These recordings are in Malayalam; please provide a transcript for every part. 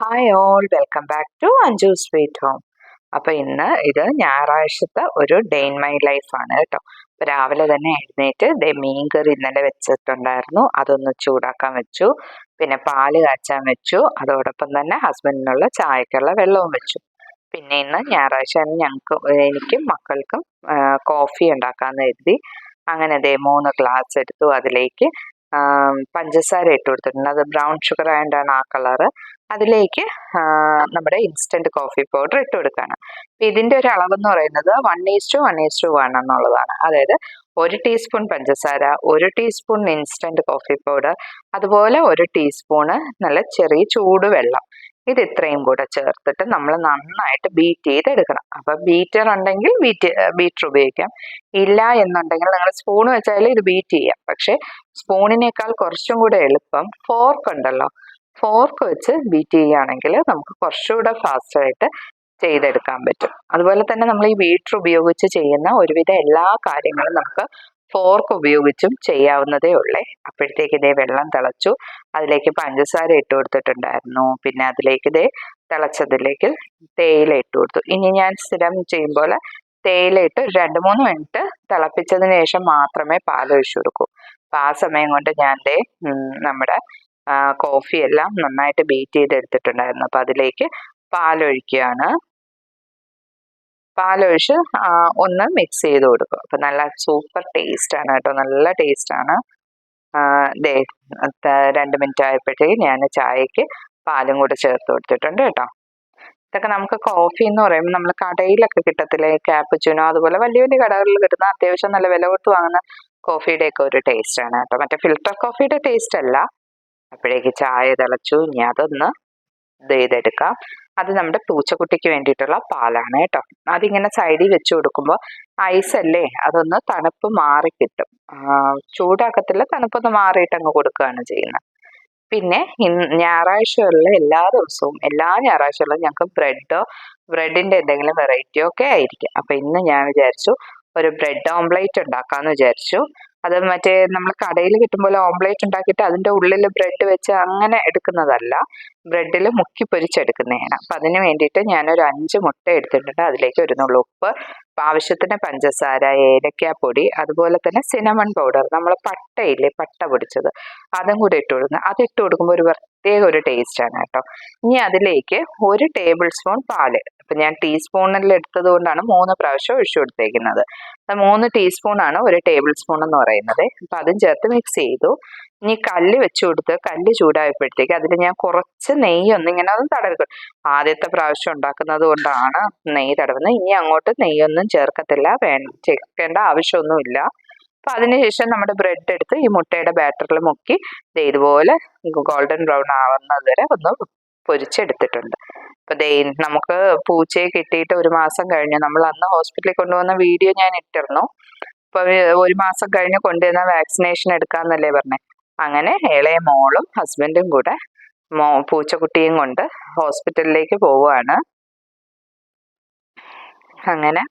Hi all welcome back to Anju sweet home അപ്പോൾ ഇന്ന് ഇത് ഞായറാഴ്ചത്തെ ഒരു ഡേ ഇൻ മൈ ലൈഫ് ആണ് കേട്ടോ. അപ്പോൾ രാവിലെ തന്നെ എഴുന്നേറ്റ് ദേ മീൻ കറി ഇന്നലെ വെച്ചിട്ടുണ്ടായിരുന്നു. അതൊന്ന് ചൂടാക്കാൻ വെച്ചു. പിന്നെ പാൽ കാച്ചാൻ വെച്ചു. അതോടൊപ്പം തന്നെ ഹസ്ബൻഡിനുള്ള ചായക്കുള്ള വെള്ളവും വെച്ചു. പിന്നെ ഇന്ന് ഞായറാഴ്ച ഞങ്ങൾക്ക് എനിക്കും മക്കൾക്കും കോഫി ഉണ്ടാക്കാമെന്ന് കരുതി. അങ്ങനെ ദേ മൂന്ന് ഗ്ലാസ് എടുത്തു അതിലേക്ക് പഞ്ചസാര ഇട്ട് കൊടുത്തിട്ടുണ്ട്. അത് ബ്രൗൺ ഷുഗർ ആയതുകൊണ്ടാണ് ആ കളറ്. അതിലേക്ക് നമ്മുടെ ഇൻസ്റ്റന്റ് കോഫി പൗഡർ ഇട്ട് കൊടുക്കുകയാണ്. ഇതിന്റെ ഒരു അളവ് എന്ന് പറയുന്നത് one is to one is to one എന്നുള്ളതാണ്. അതായത് ഒരു ടീസ്പൂൺ പഞ്ചസാര ഒരു ടീസ്പൂൺ ഇൻസ്റ്റന്റ് കോഫി പൗഡർ അതുപോലെ ഒരു ടീസ്പൂണ് നല്ല ചെറിയ ചൂട് വെള്ളം. ഇത് ഇത്രയും കൂടെ ചേർത്തിട്ട് നമ്മൾ നന്നായിട്ട് ബീറ്റ് ചെയ്തെടുക്കണം. അപ്പൊ ബീറ്റർ ഉണ്ടെങ്കിൽ ബീറ്റ് ബീറ്റർ ഉപയോഗിക്കാം. ഇല്ല എന്നുണ്ടെങ്കിൽ നിങ്ങൾ സ്പൂൺ വെച്ചാൽ ഇത് ബീറ്റ് ചെയ്യാം. പക്ഷെ സ്പൂണിനേക്കാൾ കുറച്ചും കൂടെ എളുപ്പം ഫോർക്ക് ഉണ്ടല്ലോ. ഫോർക്ക് വെച്ച് ബീറ്റ് ചെയ്യുകയാണെങ്കിൽ നമുക്ക് കുറച്ചുകൂടെ ഫാസ്റ്റായിട്ട് ചെയ്തെടുക്കാൻ പറ്റും. അതുപോലെ തന്നെ നമ്മൾ ഈ ബീറ്റർ ഉപയോഗിച്ച് ചെയ്യുന്ന ഒരുവിധ എല്ലാ കാര്യങ്ങളും നമുക്ക് ഫോർക്ക് ഉപയോഗിച്ചും ചെയ്യാവുന്നതേ ഉള്ളേ. അപ്പോഴത്തേക്ക് ഇതേ വെള്ളം തിളച്ചു. അതിലേക്ക് പഞ്ചസാര ഇട്ട് കൊടുത്തിട്ടുണ്ടായിരുന്നു. പിന്നെ അതിലേക്ക് ഇതേ തിളച്ചതിലേക്ക് തേയില ഇട്ട് കൊടുത്തു. ഇനി ഞാൻ സ്ഥിരം ചെയ്യുമ്പോൾ തേയില ഇട്ട് രണ്ട് മൂന്ന് മിനിറ്റ് തിളപ്പിച്ചതിന് ശേഷം മാത്രമേ പാൽ ഒഴിച്ചു കൊടുക്കൂ. അപ്പം ആ സമയം കൊണ്ട് ഞാൻ ദേ നമ്മുടെ കോഫി എല്ലാം നന്നായിട്ട് ബീറ്റ് ചെയ്തെടുത്തിട്ടുണ്ടായിരുന്നു. അപ്പം അതിലേക്ക് പാലൊഴിക്കുകയാണ് പാലൊഴിച്ച് ഒന്ന് മിക്സ് ചെയ്ത് കൊടുക്കും അപ്പം നല്ല സൂപ്പർ ടേസ്റ്റ് ആണ് കേട്ടോ. നല്ല ടേസ്റ്റ് ദേ രണ്ട് മിനിറ്റ് ആയപ്പോഴത്തേക്ക് ഞാൻ ചായക്ക് പാലും കൂടെ ചേർത്ത് കൊടുത്തിട്ടുണ്ട് കേട്ടോ. ഇതൊക്കെ നമുക്ക് കോഫി എന്ന് പറയുമ്പോൾ നമ്മൾ കടയിലൊക്കെ കിട്ടത്തില്ലേ? ക്യാപ്പുച്ചിനോ അതുപോലെ വലിയ വലിയ കടകളിൽ കിട്ടുന്ന അത്യാവശ്യം നല്ല വില കൊടുത്ത് വാങ്ങുന്ന കോഫിയുടെ ഒക്കെ ഒരു ആണ് കേട്ടോ. മറ്റേ ഫിൽട്ടർ കോഫിയുടെ ടേസ്റ്റ് അല്ല. അപ്പോഴേക്ക് ചായ തിളച്ചു. ഇനി അതൊന്ന് ഇത് ചെയ്തെടുക്കാം അത് നമ്മുടെ പൂച്ചക്കുട്ടിക്ക് വേണ്ടിയിട്ടുള്ള പാലാണ് കേട്ടോ. അതിങ്ങനെ സൈഡിൽ വെച്ച് കൊടുക്കുമ്പോൾ ഐസ് അല്ലേ അതൊന്ന് തണുപ്പ് മാറി കിട്ടും. ചൂടാക്കത്തില്ല തണുപ്പൊന്ന് മാറിയിട്ട് അങ്ങ് കൊടുക്കുകയാണ് ചെയ്യുന്നത്. പിന്നെ ഞായറാഴ്ചകളിലെ എല്ലാ ദിവസവും എല്ലാ ഞായറാഴ്ചകളിലും ഞങ്ങൾക്ക് ബ്രെഡോ ബ്രെഡിന്റെ എന്തെങ്കിലും വെറൈറ്റിയോ ഒക്കെ ആയിരിക്കും. അപ്പം ഇന്ന് ഞാൻ വിചാരിച്ചു ഒരു ബ്രെഡ് ഓംപ്ലേറ്റ് ഉണ്ടാക്കാമെന്ന് വിചാരിച്ചു. അത് മറ്റേ നമ്മൾ കടയിൽ കിട്ടുമ്പോൾ ഓംലേറ്റ് ഉണ്ടാക്കിയിട്ട് അതിന്റെ ഉള്ളിൽ ബ്രെഡ് വെച്ച് അങ്ങനെ എടുക്കുന്നതല്ല. ബ്രെഡിൽ മുക്കി പൊരിച്ചെടുക്കുന്നതാണ്. അപ്പം അതിന് വേണ്ടിയിട്ട് ഞാനൊരു അഞ്ച് മുട്ട എടുത്തിട്ടുണ്ട്. അതിലേക്ക് ഒരു നുള്ളു ഉപ്പ് ആവശ്യത്തിന് പഞ്ചസാര ഏലക്കാപ്പൊടി അതുപോലെ തന്നെ സിനമൺ പൗഡർ നമ്മൾ പട്ടയില്ലേ പട്ട പൊടിച്ചത്. അതും കൂടി ഇട്ട് കൊടുക്കുന്നത്. അത് ഇട്ട് കൊടുക്കുമ്പോൾ ഒരു പ്രത്യേക ഒരു ടേസ്റ്റാണ് കേട്ടോ. ഇനി അതിലേക്ക് ഒരു ടേബിൾ സ്പൂൺ പാൽ. അപ്പം ഞാൻ ടീസ്പൂണിൽ എടുത്തത് കൊണ്ടാണ് മൂന്ന് പ്രാവശ്യം ഒഴിച്ചു കൊടുത്തേക്കുന്നത്. മൂന്ന് ടീസ്പൂൺ ആണ് ഒരു ടേബിൾ സ്പൂൺ എന്ന് പറയുന്നത്. അപ്പം അതും ചേർത്ത് മിക്സ് ചെയ്തു. ഇനി കല്ല് വെച്ച് കൊടുത്ത് കല്ല് ചൂടായപ്പോഴത്തേക്ക് അതിൽ ഞാൻ കുറച്ച് നെയ്യ് ഒന്ന് ഇങ്ങനെ ഒന്ന് തടവി ആദ്യത്തെ പ്രാവശ്യം ഉണ്ടാക്കുന്നത് കൊണ്ടാണ് നെയ്യ് തടവുന്നത്. ഇനി അങ്ങോട്ട് നെയ്യൊന്നും ചേർക്കത്തില്ല. വേ ചേർക്കേണ്ട ആവശ്യമൊന്നുമില്ല അപ്പൊ അതിനുശേഷം നമ്മുടെ ബ്രെഡ് എടുത്ത് ഈ മുട്ടയുടെ ബാറ്ററിൽ മുക്കി ഇതുപോലെ ഗോൾഡൻ ബ്രൗൺ ആവുന്നത് വരെ ഒന്ന് പൊരിച്ചെടുത്തിട്ടുണ്ട്. അപ്പൊ ദേ നമുക്ക് പൂച്ചയെ കിട്ടിയിട്ട് ഒരു മാസം കഴിഞ്ഞു. നമ്മൾ അന്ന് ഹോസ്പിറ്റലിൽ കൊണ്ടുവന്ന വീഡിയോ ഞാൻ ഇട്ടിരുന്നു. അപ്പൊ ഒരു മാസം കഴിഞ്ഞ് കൊണ്ടുവന്ന വാക്സിനേഷൻ എടുക്കാന്നല്ലേ പറഞ്ഞേ. അങ്ങനെ ഇളയ മോളും ഹസ്ബൻഡും കൂടെ മോ പൂച്ചക്കുട്ടിയും കൊണ്ട് ഹോസ്പിറ്റലിലേക്ക് പോവുകയാണ്. അങ്ങനെ.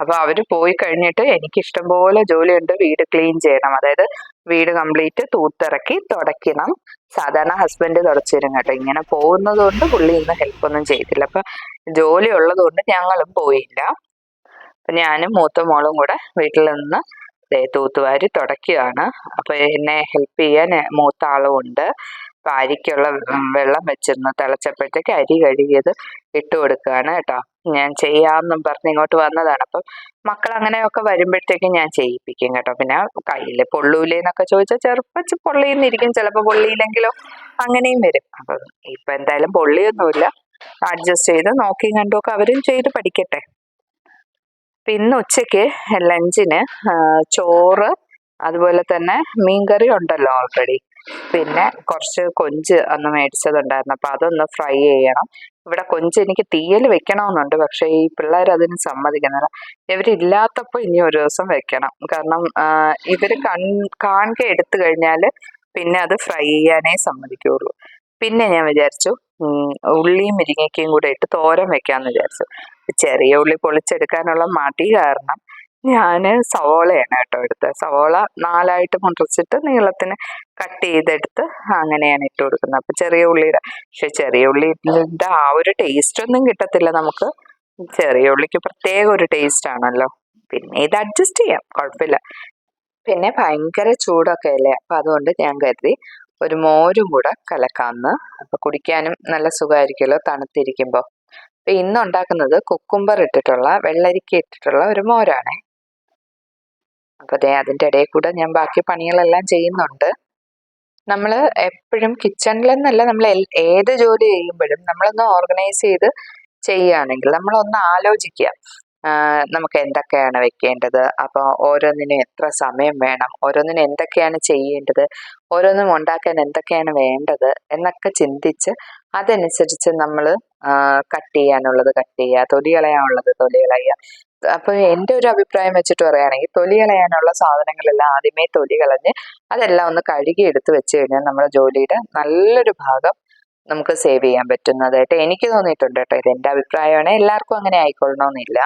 അപ്പോൾ അവർ പോയി കഴിഞ്ഞിട്ട് എനിക്ക് ഇഷ്ടംപോലെ ജോലിയുണ്ട്. വീട് ക്ലീൻ ചെയ്യണം. അതായത് വീട് കംപ്ലീറ്റ് തൂത്തിറക്കി തുടയ്ക്കണം. സാധാരണ ഹസ്ബൻഡ് തുടച്ചിരും കേട്ടോ. ഇങ്ങനെ പോകുന്നത് കൊണ്ട് പുള്ളി ഇന്ന് ഹെൽപ്പൊന്നും ചെയ്തില്ല. അപ്പൊ ജോലി ഉള്ളത് കൊണ്ട് ഞങ്ങളും പോയില്ല. അപ്പൊ ഞാനും മൂത്ത മോളും കൂടെ വീട്ടിൽ നിന്ന് തൂത്തുവാരി തുടക്കുകയാണ് അപ്പൊ എന്നെ ഹെൽപ്പ് ചെയ്യാൻ മൂത്ത ആളും ഉണ്ട്. അരിക്കുള്ള വെള്ളം വെച്ചിരുന്നു. തിളച്ചപ്പോഴത്തേക്ക് അരി കഴുകിയത് ഇട്ട് കൊടുക്കുകയാണ് കേട്ടോ. ഞാൻ ചെയ്യാമെന്നും പറഞ്ഞ് ഇങ്ങോട്ട് വന്നതാണ്. അപ്പം മക്കൾ അങ്ങനെയൊക്കെ വരുമ്പോഴത്തേക്കും ഞാൻ ചെയ്യിപ്പിക്കും കേട്ടോ. പിന്നെ കയ്യിൽ പൊള്ളൂലേ എന്നൊക്കെ ചോദിച്ചാൽ ചെറുപ്പം പൊള്ളിന്നിരിക്കും ചിലപ്പോൾ പൊള്ളിയില്ലെങ്കിലോ അങ്ങനെയും വരും. അപ്പം ഇപ്പം എന്തായാലും പൊള്ളിയൊന്നുമില്ല. അഡ്ജസ്റ്റ് ചെയ്ത് നോക്കി കണ്ടുമൊക്കെ അവരും ചെയ്ത് പഠിക്കട്ടെ. ഇന്ന് ഉച്ചയ്ക്ക് ലഞ്ചിന് ചോറ് അതുപോലെ തന്നെ മീൻകറി ഉണ്ടല്ലോ ഓൾറെഡി പിന്നെ കുറച്ച് കൊഞ്ച് അന്ന് മേടിച്ചതുണ്ടായിരുന്നു. അപ്പം അതൊന്ന് ഫ്രൈ ചെയ്യണം. ഇവിടെ കൊഞ്ച് എനിക്ക് തീയൽ വെക്കണമെന്നുണ്ട്. പക്ഷേ ഈ പിള്ളേർ അതിന് സമ്മതിക്കുന്നില്ല. ഇവരില്ലാത്തപ്പോൾ ഇനി ഒരു ദിവസം വെക്കണം. കാരണം ഇവർ കൺ കാണുക എടുത്തു കഴിഞ്ഞാൽ പിന്നെ അത് ഫ്രൈ ചെയ്യാനേ സമ്മതിക്കുള്ളൂ. പിന്നെ ഞാൻ വിചാരിച്ചു ഉള്ളിയും മുരിങ്ങയ്ക്കയും കൂടെ ഇട്ട് തോരൻ വെക്കാമെന്ന് വിചാരിച്ചു. ചെറിയ ഉള്ളി പൊളിച്ചെടുക്കാനുള്ള മടി കാരണം ഞാൻ സവോളയാണ് കേട്ടോ എടുത്തത്. സവോള നാലായിട്ട് മുറിച്ചിട്ട് നീളത്തിന് കട്ട് ചെയ്തെടുത്ത് അങ്ങനെയാണ് ഇട്ട് കൊടുക്കുന്നത്. അപ്പം ചെറിയ ഉള്ളിയുടെ പക്ഷെ ചെറിയ ഉള്ളിന്റെ ആ ഒരു ടേസ്റ്റ് ഒന്നും കിട്ടത്തില്ല നമുക്ക്. ചെറിയ ഉള്ളിക്ക് പ്രത്യേക ഒരു ടേസ്റ്റ് ആണല്ലോ. പിന്നെ ഇത് അഡ്ജസ്റ്റ് ചെയ്യാം. കുഴപ്പമില്ല. പിന്നെ ഭയങ്കര ചൂടൊക്കെ അല്ലേ? അപ്പം അതുകൊണ്ട് ഞാൻ കരുതി ഒരു മോരും കൂടെ കലക്കാന്ന് അപ്പം കുടിക്കാനും നല്ല സുഖമായിരിക്കുമല്ലോ തണുത്തിരിക്കുമ്പോൾ അപ്പം ഇന്ന് ഉണ്ടാക്കുന്നത് കുക്കുംബർ ഇട്ടിട്ടുള്ള വെള്ളരിക്ക ഇട്ടിട്ടുള്ള ഒരു മോരാണേ. അപ്പോൾ അതെ അതിന്റെ ഇടയിൽ കൂടെ ഞാൻ ബാക്കി പണികളെല്ലാം ചെയ്യുന്നുണ്ട്. നമ്മൾ എപ്പോഴും കിച്ചണിലെന്നല്ല നമ്മൾ ഏത് ജോലി ചെയ്യുമ്പോഴും നമ്മളൊന്ന് ഓർഗനൈസ് ചെയ്ത് ചെയ്യുകയാണെങ്കിൽ നമ്മളൊന്ന് ആലോചിക്കുക. നമുക്ക് എന്തൊക്കെയാണ് വെക്കേണ്ടത്? അപ്പോൾ ഓരോന്നിനും എത്ര സമയം വേണം? ഓരോന്നിനും എന്തൊക്കെയാണ് ചെയ്യേണ്ടത്? ഓരോന്നും ഉണ്ടാക്കാൻ എന്തൊക്കെയാണ് വേണ്ടത്? എന്നൊക്കെ ചിന്തിച്ച് അതനുസരിച്ച് നമ്മൾ കട്ട് ചെയ്യാനുള്ളത് കട്ട് ചെയ്യുക. തൊലി കളയാനുള്ളത് തൊലി കളയുക. അപ്പോൾ എന്റെ ഒരു അഭിപ്രായം വെച്ചിട്ട് പറയുകയാണെങ്കിൽ തൊലി കളയാനുള്ള സാധനങ്ങളെല്ലാം ആദ്യമേ തൊലി കളഞ്ഞ് അതെല്ലാം ഒന്ന് കഴുകി എടുത്ത് വെച്ച് കഴിഞ്ഞാൽ നമ്മുടെ ജോലിയുടെ നല്ലൊരു ഭാഗം നമുക്ക് സേവ് ചെയ്യാൻ പറ്റുന്നതായിട്ട് എനിക്ക് തോന്നിയിട്ടുണ്ട് കേട്ടോ. ഇത് എന്റെ അഭിപ്രായമാണ്. എല്ലാവർക്കും അങ്ങനെ ആയിക്കൊള്ളണമെന്നില്ല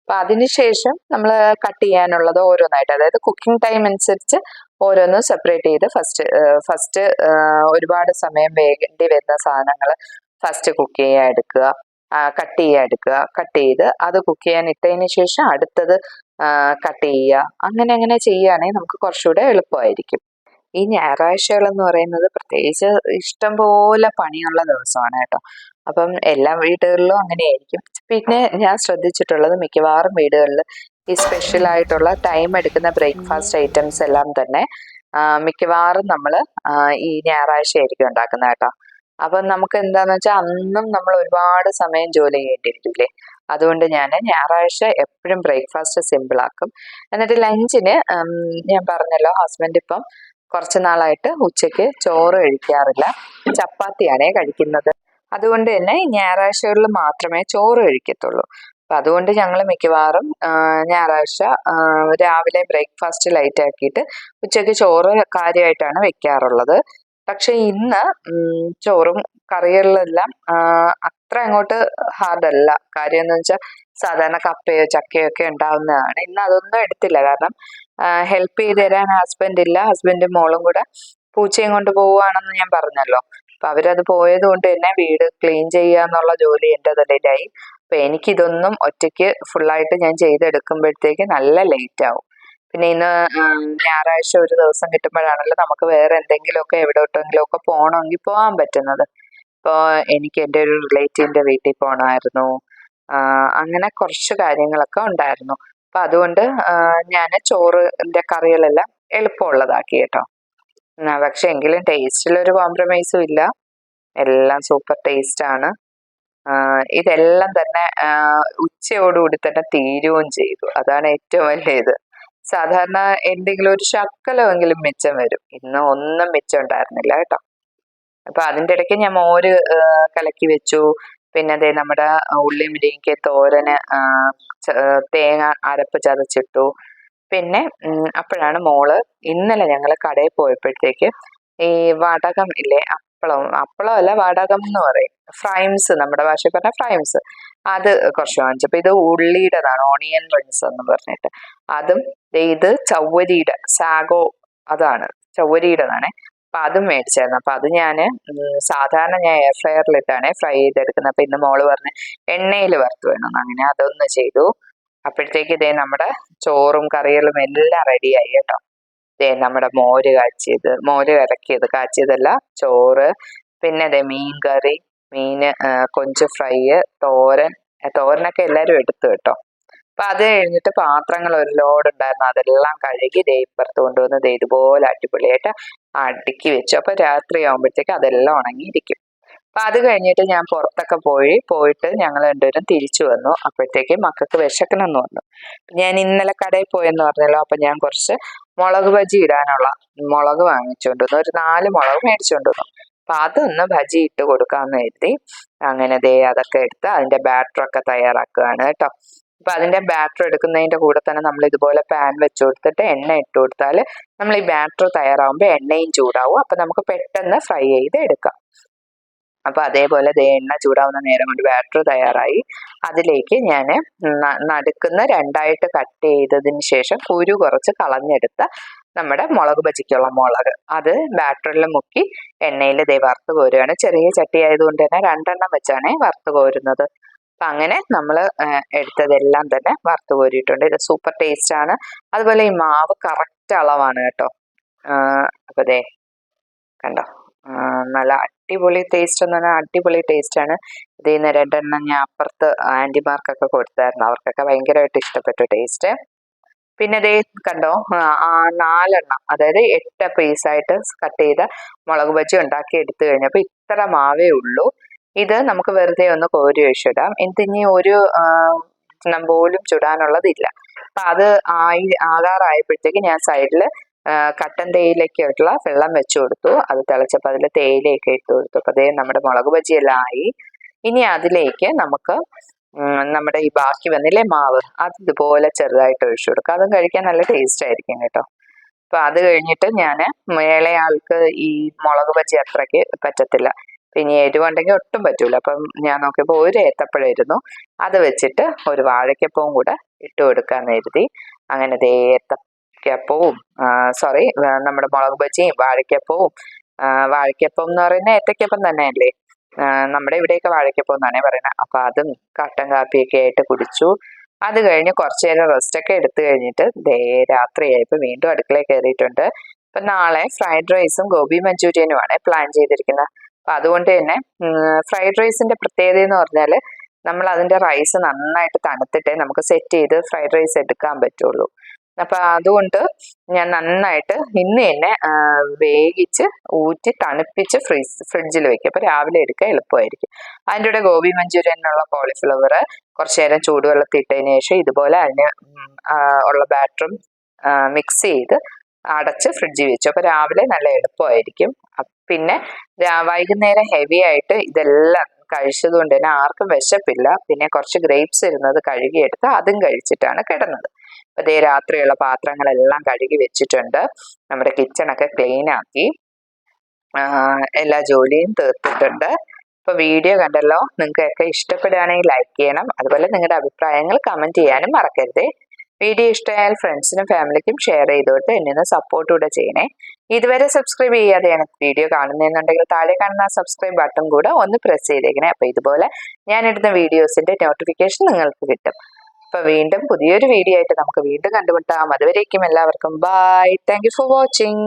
അപ്പൊ അതിനുശേഷം നമ്മൾ കട്ട് ചെയ്യാനുള്ളത് ഓരോന്നായിട്ട് അതായത് കുക്കിംഗ് ടൈം അനുസരിച്ച് ഓരോന്നും സെപ്പറേറ്റ് ചെയ്ത് ഫസ്റ്റ് ഫസ്റ്റ് ഒരുപാട് സമയം വേണ്ടി വരുന്ന സാധനങ്ങൾ ഫസ്റ്റ് കുക്ക് ചെയ്യാൻ എടുക്കുക. കട്ട് ചെയ്യുക എടുക്കുക കട്ട് ചെയ്ത് അത് കുക്ക് ചെയ്യാൻ ഇട്ടതിന് ശേഷം അടുത്തത് കട്ട് ചെയ്യുക. അങ്ങനെ അങ്ങനെ ചെയ്യുകയാണെങ്കിൽ നമുക്ക് കുറച്ചുകൂടെ എളുപ്പമായിരിക്കും. ഈ ഞായറാഴ്ചകൾ എന്ന് പറയുന്നത് പ്രത്യേകിച്ച് ഇഷ്ടം പോലെ പണിയുള്ള ദിവസമാണ് കേട്ടോ. അപ്പം എല്ലാ വീടുകളിലും അങ്ങനെയായിരിക്കും. പിന്നെ ഞാൻ ശ്രദ്ധിച്ചിട്ടുള്ളത് മിക്കവാറും വീടുകളിൽ ഈ സ്പെഷ്യൽ ആയിട്ടുള്ള ടൈം എടുക്കുന്ന ബ്രേക്ക്ഫാസ്റ്റ് ഐറ്റംസ് എല്ലാം തന്നെ മിക്കവാറും നമ്മൾ ഈ ഞായറാഴ്ച ആയിരിക്കും ഉണ്ടാക്കുന്നത് കേട്ടോ. അപ്പം നമുക്ക് എന്താന്ന് വെച്ചാൽ അന്നും നമ്മൾ ഒരുപാട് സമയം ജോലി ചെയ്യേണ്ടിയിരിക്കില്ലേ? അതുകൊണ്ട് ഞാൻ ഞായറാഴ്ച എപ്പോഴും ബ്രേക്ക്ഫാസ്റ്റ് സിമ്പിൾ ആക്കും എന്നിട്ട് ലഞ്ചിന് ഞാൻ പറഞ്ഞല്ലോ ഹസ്ബൻഡ് ഇപ്പം കുറച്ച് നാളായിട്ട് ഉച്ചയ്ക്ക് ചോറ് കഴിക്കാറില്ല. ചപ്പാത്തിയാണേ കഴിക്കുന്നത്. അതുകൊണ്ട് തന്നെ ഞായറാഴ്ചകളിൽ മാത്രമേ ചോറ് കഴിക്കത്തുള്ളൂ. അപ്പം അതുകൊണ്ട് ഞങ്ങൾ മിക്കവാറും ഞായറാഴ്ച രാവിലെ ബ്രേക്ക്ഫാസ്റ്റ് ലൈറ്റ് ആക്കിയിട്ട് ഉച്ചയ്ക്ക് ചോറ് കാര്യമായിട്ടാണ് വെക്കാറുള്ളത്. പക്ഷെ ഇന്ന് ചോറും കറികളിലെല്ലാം അത്ര അങ്ങോട്ട് ഹാർഡല്ല കാര്യം എന്ന് വെച്ചാൽ സാധാരണ കപ്പയോ ചക്കയോ ഒക്കെ ഉണ്ടാവുന്നതാണ്. ഇന്ന് അതൊന്നും എടുത്തില്ല. കാരണം ഹെൽപ്പ് ചെയ്ത് തരാൻ ഹസ്ബൻഡ് ഇല്ല. ഹസ്ബൻഡും മോളും കൂടെ പൂച്ചയും കൊണ്ട് പോവുകയാണെന്ന് ഞാൻ പറഞ്ഞല്ലോ. അപ്പൊ അവരത് പോയത് കൊണ്ട് തന്നെ വീട് ക്ലീൻ ചെയ്യുക എന്നുള്ള ജോലി എന്റെ തലയിലായി. അപ്പൊ എനിക്കിതൊന്നും ഒറ്റയ്ക്ക് ഫുള്ളായിട്ട് ഞാൻ ചെയ്തെടുക്കുമ്പോഴത്തേക്ക് നല്ല ലേറ്റ് ആവും. പിന്നെ ഇന്ന് ഞായറാഴ്ച ഒരു ദിവസം കിട്ടുമ്പോഴാണല്ലോ നമുക്ക് വേറെ എന്തെങ്കിലുമൊക്കെ എവിടോട്ടെങ്കിലും ഒക്കെ പോകണമെങ്കിൽ പോകാൻ പറ്റുന്നത്. ഇപ്പോൾ എനിക്ക് എന്റെ ഒരു റിലേറ്റീവിന്റെ വീട്ടിൽ പോകണമായിരുന്നു. അങ്ങനെ കുറച്ച് കാര്യങ്ങളൊക്കെ ഉണ്ടായിരുന്നു. അപ്പം അതുകൊണ്ട് ഞാൻ ചോറിന്റെ കറികളെല്ലാം എളുപ്പമുള്ളതാക്കി കേട്ടോ. പക്ഷെ എങ്കിലും ടേസ്റ്റിലൊരു കോംപ്രമൈസും ഇല്ല. എല്ലാം സൂപ്പർ ടേസ്റ്റ് ആണ്. ഇതെല്ലാം തന്നെ ഉച്ചയോടുകൂടി തന്നെ തീരുകയും ചെയ്തു. അതാണ് ഏറ്റവും വലിയ ഇത്. സാധാരണ എന്തെങ്കിലും ഒരു ശക്കലമെങ്കിലും മിച്ചം വരും. ഇന്ന് ഒന്നും മിച്ചം ഉണ്ടായിരുന്നില്ല കേട്ടോ. അപ്പൊ അതിന്റെ ഇടയ്ക്ക് ഞാൻ മോര് കലക്കി വെച്ചു. പിന്നെ അതേ നമ്മുടെ ഉള്ളി മുരിങ്ങയ്ക്ക് തോരന് തേങ്ങ അരപ്പ് ചതച്ചിട്ടു. പിന്നെ അപ്പോഴാണ് മോൾ ഇന്നലെ ഞങ്ങൾ കടയിൽ പോയപ്പോഴത്തേക്ക് ഈ വടകം ഇല്ലേ അപ്പളം അപ്പളം അല്ല വാടകം എന്ന് പറയും. ഫ്രൈംസ് നമ്മുടെ ഭാഷയിൽ പറഞ്ഞ ഫ്രൈംസ് അത് കുറച്ച് വാങ്ങിച്ചപ്പോൾ ഇത് ഉള്ളിയുടെതാണ് ഓണിയൻ റിങ്സ് എന്ന് പറഞ്ഞിട്ട്. അതും ഇത് ചവ്വരിയുടെ സാഗോ അതാണ്. ചവ്വരിയുടേതാണ്. അപ്പൊ അതും മേടിച്ചായിരുന്നു. അപ്പൊ അത് ഞാൻ സാധാരണ ഞാൻ എയർ ഫ്രയറിലിട്ടാണ് ഫ്രൈ ചെയ്തെടുക്കുന്നത്. അപ്പൊ ഇന്ന് മോൾ പറഞ്ഞ് എണ്ണയിൽ വറുത്ത് വേണം അങ്ങനെ അതൊന്ന് ചെയ്തു. അപ്പോഴത്തേക്ക് ഇതേ നമ്മുടെ ചോറും കറികളും എല്ലാം റെഡിയായി കേട്ടോ. നമ്മുടെ മോര് കാച്ചിയത് മോര് കലക്കിയത് കാച്ചിയതല്ല ചോറ് പിന്നെ അതെ മീൻ കറി മീന് കൊഞ്ച് ഫ്രൈ തോരൻ തോരനൊക്കെ എല്ലാവരും എടുത്തു കേട്ടോ. അപ്പൊ അത് കഴിഞ്ഞിട്ട് പാത്രങ്ങൾ ഒരു ലോഡ് ഉണ്ടായിരുന്നു. അതെല്ലാം കഴുകി ദേ ഇപ്പുറത്ത് കൊണ്ടുവന്ന് ഇതുപോലെ അടിപൊളിയായിട്ട് അടുക്കി വെച്ചു. അപ്പൊ രാത്രി ആകുമ്പോഴത്തേക്ക് അതെല്ലാം ഉണങ്ങിയിരിക്കും. അപ്പൊ അത് കഴിഞ്ഞിട്ട് ഞാൻ പുറത്തൊക്കെ പോയി പോയിട്ട് ഞങ്ങൾ രണ്ടുപേരും തിരിച്ചു വന്നു. അപ്പോഴത്തേക്ക് മക്കൾക്ക് വിശക്കണമെന്ന് വന്നു ഞാൻ ഇന്നലെ കടയിൽ പോയെന്ന് പറഞ്ഞല്ലോ അപ്പൊ ഞാൻ കുറച്ച് മുളക് ബജി ഇടാനുള്ള മുളക് വാങ്ങിച്ചുകൊണ്ട് വന്നു ഒരു നാല് മുളക് മേടിച്ചുകൊണ്ട് വന്നു അപ്പൊ അതൊന്ന് ഭജി ഇട്ട് കൊടുക്കാമെന്ന് കരുതി. അങ്ങനെ ദേ അതൊക്കെ എടുത്ത് അതിന്റെ ബാറ്ററൊക്കെ തയ്യാറാക്കുകയാണ് കേട്ടോ. അപ്പൊ അതിന്റെ ബാറ്റർ എടുക്കുന്നതിന്റെ കൂടെ തന്നെ നമ്മൾ ഇതുപോലെ പാൻ വെച്ച് കൊടുത്തിട്ട് എണ്ണ ഇട്ട് കൊടുത്താൽ നമ്മൾ ഈ ബാറ്റർ തയ്യാറാവുമ്പോൾ എണ്ണയും ചൂടാവും. അപ്പൊ നമുക്ക് പെട്ടെന്ന് ഫ്രൈ ചെയ്ത് എടുക്കാം. അപ്പോൾ അതേപോലെ ദേ എണ്ണ ചൂടാവുന്ന നേരം കൊണ്ട് ബാറ്റർ തയ്യാറായി. അതിലേക്ക് ഞാൻ നടുക്കുന്ന രണ്ടായിട്ട് കട്ട് ചെയ്തതിന് ശേഷം കുരു കുറച്ച് കളഞ്ഞെടുത്ത നമ്മുടെ മുളക് ബജിക്കുള്ള മുളക്. അത് ബാറ്ററിൽ മുക്കി എണ്ണയിൽ ദേ വറുത്ത് കോരുകയാണ് ചെറിയ ചട്ടി ആയതുകൊണ്ട് തന്നെ രണ്ടെണ്ണം വെച്ചാണ് വറുത്ത് കോരുന്നത്. അപ്പം അങ്ങനെ നമ്മൾ എടുത്തതെല്ലാം തന്നെ വറുത്ത് കോരിയിട്ടുണ്ട്. ഇത് സൂപ്പർ ടേസ്റ്റ് ആണ്. അതുപോലെ ഈ മാവ് കറക്റ്റ് അളവാണ് കേട്ടോ. അപ്പോൾ ദേ കണ്ടോ? നല്ല അടിപൊളി ടേസ്റ്റ് എന്ന് പറഞ്ഞാൽ അടിപൊളി ടേസ്റ്റ് ആണ്. ഇതിൽ നിന്ന് രണ്ടെണ്ണം ഞാൻ അപ്പുറത്ത് ആന്റിമാർക്കൊക്കെ കൊടുത്തായിരുന്നു. അവർക്കൊക്കെ ഭയങ്കരമായിട്ട് ഇഷ്ടപ്പെട്ടു ടേസ്റ്റ് പിന്നെ ദേ കണ്ടോ നാലെണ്ണം അതായത് എട്ട് പീസായിട്ട് കട്ട് ചെയ്ത മുളക് ബജി ഉണ്ടാക്കി എടുത്തു കഴിഞ്ഞപ്പോൾ ഇത്ര മാവേ ഉള്ളൂ. ഇത് നമുക്ക് വെറുതെ ഒന്ന് കോരി ഒഴിച്ചിടാം ഇനി ഒരു പോലും ചുടാനുള്ളതില്ല. അപ്പൊ അത് ആയി ആകാറായപ്പോഴത്തേക്ക് ഞാൻ സൈഡിൽ കട്ടൻ തേയിലേക്കുള്ള വെള്ളം വെച്ചു കൊടുത്തു. അത് തിളച്ചപ്പോൾ അതിൽ തേയിലയൊക്കെ ഇട്ട് കൊടുത്തു. അപ്പോൾ അതേ നമ്മുടെ മുളക് ബജിയെല്ലാം ആയി. ഇനി അതിലേക്ക് നമുക്ക് നമ്മുടെ ഈ ബാക്കി വന്നില്ലേ മാവ് അത് ഇതുപോലെ ചെറുതായിട്ട് ഒഴിച്ചു കൊടുക്കുക അതും കഴിക്കാൻ നല്ല ടേസ്റ്റ് ആയിരിക്കും കേട്ടോ. അപ്പൊ അത് കഴിഞ്ഞിട്ട് ഞാൻ മേളയാൾക്ക് ഈ മുളക് ബജി അത്രയ്ക്ക് പറ്റത്തില്ല. പിന്നെ എരിവുണ്ടെങ്കിൽ ഒട്ടും പറ്റൂല. അപ്പം ഞാൻ നോക്കിയപ്പോൾ ഒരു ഏത്തപ്പഴമായിരുന്നു അത് വെച്ചിട്ട് ഒരു വാഴയ്ക്കപ്പവും കൂടെ ഇട്ട് കൊടുക്കാന്ന് കരുതി. അങ്ങനെ ദേ ഏത്തക്കപ്പവും സോറി നമ്മുടെ മുളക് ബജിയും വാഴക്കപ്പവും. വാഴക്കപ്പം എന്ന് പറയുന്നത് ഏത്തക്കപ്പം തന്നെയല്ലേ? നമ്മുടെ ഇവിടെയൊക്കെ വാഴക്കപ്പം എന്നാണേ പറയുന്നത്. അപ്പൊ അതും കട്ടൻ കാപ്പിയൊക്കെ ആയിട്ട് കുടിച്ചു. അത് കഴിഞ്ഞ് കുറച്ചു നേരം റെസ്റ്റ് ഒക്കെ എടുത്തു കഴിഞ്ഞിട്ട് ദേ രാത്രിയായപ്പോൾ വീണ്ടും അടുക്കളയിൽ കയറിയിട്ടുണ്ട്. ഇപ്പൊ നാളെ ഫ്രൈഡ് റൈസും ഗോബി മഞ്ചൂരിയനുമാണ് പ്ലാൻ ചെയ്തിരിക്കുന്നത്. അപ്പൊ അതുകൊണ്ട് തന്നെ ഫ്രൈഡ് റൈസിന്റെ പ്രത്യേകത എന്ന് പറഞ്ഞാൽ നമ്മൾ അതിന്റെ റൈസ് നന്നായിട്ട് തണുത്തിട്ടേ നമുക്ക് സെറ്റ് ചെയ്ത് ഫ്രൈഡ് റൈസ് എടുക്കാൻ പറ്റുള്ളൂ. അപ്പൊ അതുകൊണ്ട് ഞാൻ നന്നായിട്ട് ഇന്ന് തന്നെ വേവിച്ച് ഊറ്റി തണുപ്പിച്ച് ഫ്രീസ് ഫ്രിഡ്ജിൽ വെക്കും. അപ്പൊ രാവിലെ എടുക്കാൻ എളുപ്പമായിരിക്കും. അതിന്റെ കൂടെ ഗോബി മഞ്ചൂരിയനുള്ള കോളിഫ്ലവർ കുറച്ചു നേരം ചൂടുവെള്ളത്തിൽ ഇട്ടതിന് ശേഷം ഇതുപോലെ അതിന് ഉള്ള ബാറ്ററും മിക്സ് ചെയ്ത് അടച്ച് ഫ്രിഡ്ജിൽ വെച്ചു. അപ്പൊ രാവിലെ നല്ല എളുപ്പമായിരിക്കും. പിന്നെ വൈകുന്നേരം ഹെവി ആയിട്ട് ഇതെല്ലാം കഴിച്ചതുകൊണ്ട് തന്നെ ആർക്കും വിശപ്പില്ല. പിന്നെ കുറച്ച് ഗ്രേപ്സ് ഇരുന്നത് കഴുകിയെടുത്ത് അതും കഴിച്ചിട്ടാണ് കിടന്നത്. ഇതേ രാത്രിയുള്ള പാത്രങ്ങളെല്ലാം കഴുകി വെച്ചിട്ടുണ്ട്. നമ്മുടെ കിച്ചണൊക്കെ ക്ലീൻ ആക്കി. എല്ലാ ജോലിയും തീർത്തിട്ടുണ്ട്. ഇപ്പൊ വീഡിയോ കണ്ടല്ലോ. നിങ്ങൾക്കൊക്കെ ഇഷ്ടപ്പെടുകയാണെങ്കിൽ ലൈക്ക് ചെയ്യണം. അതുപോലെ നിങ്ങളുടെ അഭിപ്രായങ്ങൾ കമന്റ് ചെയ്യാനും മറക്കരുത്. വീഡിയോ ഇഷ്ടമായാൽ ഫ്രണ്ട്സിനും ഫാമിലിക്കും ഷെയർ ചെയ്തോട്ട് എന്നെ ഒന്ന് സപ്പോർട്ട് കൂടെ ചെയ്യണേ. ഇതുവരെ സബ്സ്ക്രൈബ് ചെയ്യാതെയാണ് വീഡിയോ കാണുന്നതെന്നുണ്ടെങ്കിൽ താഴെ കാണുന്ന സബ്സ്ക്രൈബ് ബട്ടൺ കൂടെ ഒന്ന് പ്രസ് ചെയ്തേക്കണേ. അപ്പൊ ഇതുപോലെ ഞാൻ ഇടുന്ന വീഡിയോസിന്റെ നോട്ടിഫിക്കേഷൻ നിങ്ങൾക്ക് കിട്ടും. അപ്പൊ വീണ്ടും പുതിയൊരു വീഡിയോ ആയിട്ട് നമുക്ക് വീണ്ടും കണ്ടുമുട്ടാം. അതുവരേക്കും എല്ലാവർക്കും ബൈ താങ്ക് ഫോർ വാച്ചിങ്